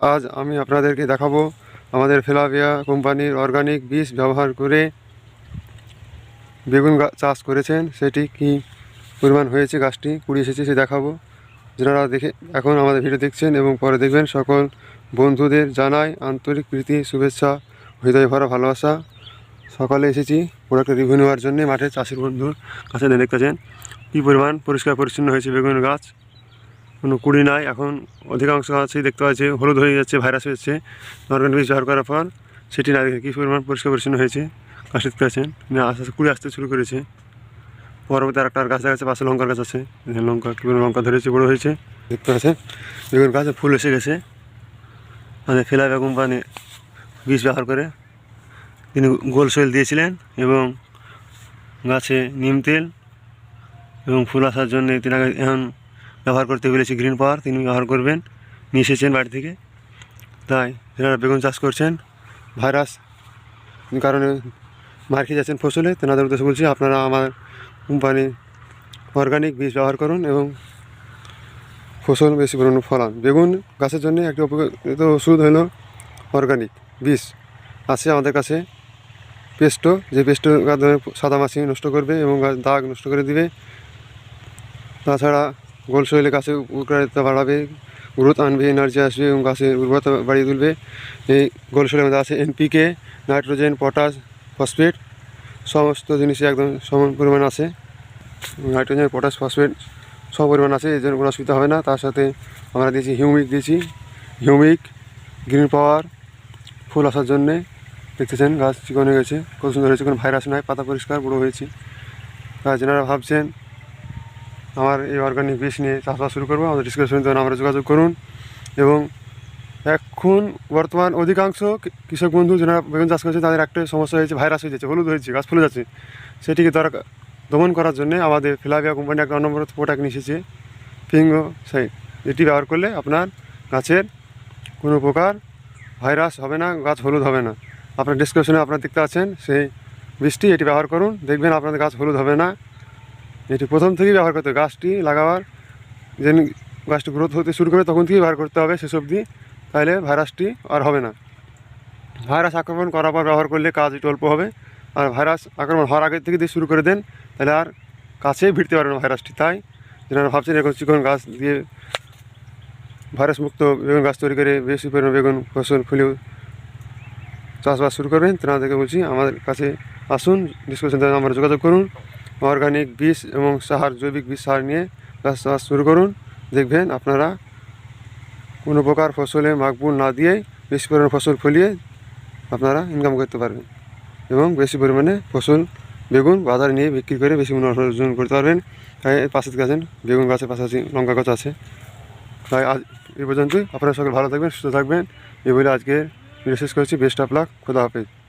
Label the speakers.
Speaker 1: আজ আমি আপনাদেরকে দেখাবো আমাদের ফেলাভিয়া কোম্পানির অর্গানিক বীজ ব্যবহার করে বেগুন চাষ করেছেন। সেটি কি পরিমাণ হয়েছে, গাছটি কুড়ি এসেছে সে দেখাবো। যারা দেখে এখন আমাদের ভিডিও দেখছেন এবং পরে দেখবেন, সকল বন্ধুদের জানাই আন্তরিক প্রীতি, শুভেচ্ছা, হৃদয় ভরা ভালোবাসা। সকালে এসেছি প্রোডাক্টের রিভিউ নেওয়ার জন্য। মাঠে চাষির বন্ধুর কাছে দেখতেছেন কী পরিমাণ পরিষ্কার পরিচ্ছন্ন হয়েছে বেগুন গাছ। কোনো কুড়ি নাই। এখন অধিকাংশ গাছই দেখতে পাচ্ছি, হলুদ হয়ে যাচ্ছে, ভাইরাস হয়েছে অর্গানিক বীজ ব্যবহার করার পর সেটি না দেখে কী পরিমাণ পরিষ্কার পরিচ্ছন্ন হয়েছে গাছ দেখতে পাচ্ছেন। আস্তে আস্তে কুড়ি আসতে শুরু করেছে। পরবর্তী আর একটা গাছ যাচ্ছে পাশে লঙ্কার গাছ আছে। লঙ্কা, কী লঙ্কা ধরেছে, বড়ো হয়েছে। দেখতে পাচ্ছেন, বেগুন গাছে ফুল এসে গেছে। আমাদের ফেলাইবা কোম্পানি বীজ ব্যবহার করে তিনি গোল শৈল দিয়েছিলেন এবং গাছে নিম তেল এবং ফুল আসার জন্য তিনি এখন ব্যবহার করতে বলেছি গ্রিন পাওয়ার তিনি ব্যবহার করবেন, নিয়ে এসেছেন বাড়ি থেকে। তাই যারা বেগুন চাষ করছেন ভাইরাস কারণে মার খেয়ে যাচ্ছেন ফসলে, তেনাদের উদ্দেশ্যে বলছি আপনারা আমার কোম্পানি অর্গানিক বীজ ব্যবহার করুন এবং ফসল বেশি পরিমাণে ফলান। বেগুন গাছের জন্য একটি উপকৃত ওষুধ হলো অর্গানিক বীজ। আছে আমাদের কাছে পেস্টো যে পেস্টো সাদা মাছি নষ্ট করবে এবং দাগ নষ্ট করে দিবে। তাছাড়া গোল শৈলে গাছে উর্বরতা বাড়াবে গ্রোথ আনবে এনার্জি আসবে এবং গাছের উর্বরতা বাড়িয়ে তুলবে। এই গোল শৈলের মধ্যে আছে এনপিকে নাইট্রোজেন পটাশ ফসফেট সমস্ত জিনিসই একদম সমান পরিমাণ আছে। নাইট্রোজেন পটাশ ফসফেট সব পরিমাণ আছে এই জন্য কোনো অসুবিধা হবে না। তার সাথে আমরা দিয়েছি হিউমিক দিয়েছি হিউমিক গ্রিন পাওয়ার ফুল আসার জন্যে। দেখতেছেন, গাছ চিকন হয়ে গেছে কত সুন্দর হয়েছে, কোনো ভাইরাস নাই, পাতা পরিষ্কার, বড়ো হয়েছে। আর যেনারা ভাবছেন আমার এই অর্গানিক বীজ নিয়ে চাষবাস শুরু করব। আমাদের ডিসকাশন জন্য আমরা যোগাযোগ করুন। এবং এখন বর্তমান অধিকাংশ কৃষক বন্ধু যারা বেগুন চাষ করছে, তাদের একটা সমস্যা হয়েছে, ভাইরাস হয়ে যাচ্ছে হলুদ হয়েছে, গাছ ফুলে যাচ্ছে। সেটিকে তারা দমন করার জন্য আমাদের ফিলাভিয়া কোম্পানি একটা নম্বর প্রোডাক্ট নিয়ে এসেছে। ফিঙ্গো সাইড এটি ব্যবহার করলে আপনার গাছের কোনো প্রকার ভাইরাস হবে না, গাছ হলুদ হবে না। আপনার ডিসক্রিপশনে আপনার দেখতে আছেন সেই বৃষ্টি এটি ব্যবহার করুন। দেখবেন আপনাদের গাছ হলুদ হবে না। এটি প্রথম থেকেই ব্যবহার করতে হবে। গাছটি লাগাবার যেন গাছটি গ্রোথ হতে শুরু করে তখন থেকেই ব্যবহার করতে হবে শেষ অবধি। তাহলে ভাইরাসটি আর হবে না। ভাইরাস আক্রমণ করার পর ব্যবহার করলে কাজ একটু অল্প হবে। আর ভাইরাস আক্রমণ হওয়ার আগে থেকে দিয়ে শুরু করে দেন, তাহলে আর কাছেই ভিড়তে পারবে না ভাইরাসটি। তাই যারা ভাবছেন এরকম চিকন গাছ দিয়ে ভাইরাস মুক্ত বেগুন গাছ তৈরি করে বেশি পরিমাণে বেগুন ফসল ফুলে চাষবাস শুরু করবেন। তেনাদেরকে বলছি, আমাদের কাছে আসুন ডিসকাশন আমরা যোগাযোগ করুন। অর্গানিক বীজ এবং সার, জৈবিক বীজ সার নিয়ে গাছ চাষ শুরু করুন। দেখবেন আপনারা কোনো প্রকার ফসলে মাকবুল না দিয়েই বেশি পরিমাণে ফসল ফলিয়ে আপনারা ইনকাম করতে পারবেন এবং বেশি পরিমাণে ফসল, বেগুন বাজারে নিয়ে বিক্রি করে বেশি মুনাফা অর্জন করতে পারবেন। তাই পাশে গেছেন বেগুন গাছের পাশাপাশি লঙ্কা গাছ আছে। তাই আজ এই পর্যন্তই। আপনারা সকলে ভালো থাকবেন, সুস্থ থাকবেন। এই বলে আজকে শেষ করছি। বেস্ট অফ লাক খোদা হাফেজ।